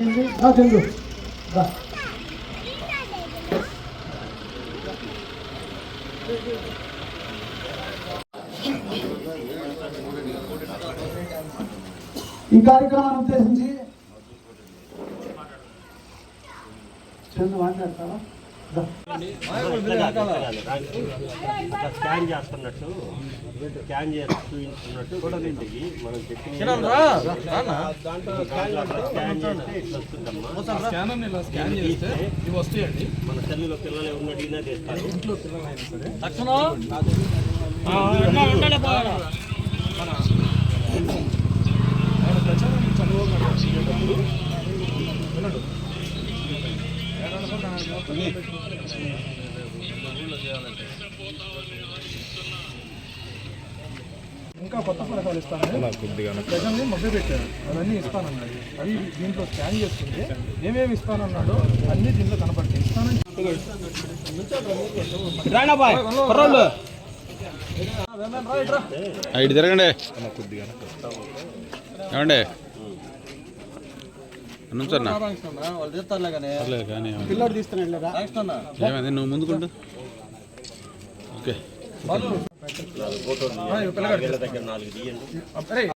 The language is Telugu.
చందు ఈ కార్యక్రమాన్ని ఉద్దేశించి చందు మాట్లాడతావా? స్కాన్ చేస్తున్నట్టు స్కాన్ చేసి చూపించుకున్నట్టు కూడా మనం చెప్పిన స్కాన్ చేస్తే ఇట్లా వస్తుందమ్మా మన తల్లిలో పిల్లలు ఎవరు అడిగినా చేస్తారు ఇంట్లో ఇంకా కొత్త పథకాలు ఇస్తానని ప్రజల్ని మభ్య పెట్టారు. అవన్నీ ఇస్తానన్నాడు. అవి దీంట్లో స్కాన్ చేసుకుంటే ఏమేమి ఇస్తానన్నాడో అన్ని దీంట్లో కనపడతాయి. ఇస్తానని ఇటు తిరగండి. ఏమండి పర్లేదు కానీ పిల్లోడు తీస్తున్నాడు ఏమైంది? నువ్వు ముందుకుంటూ. ఓకే.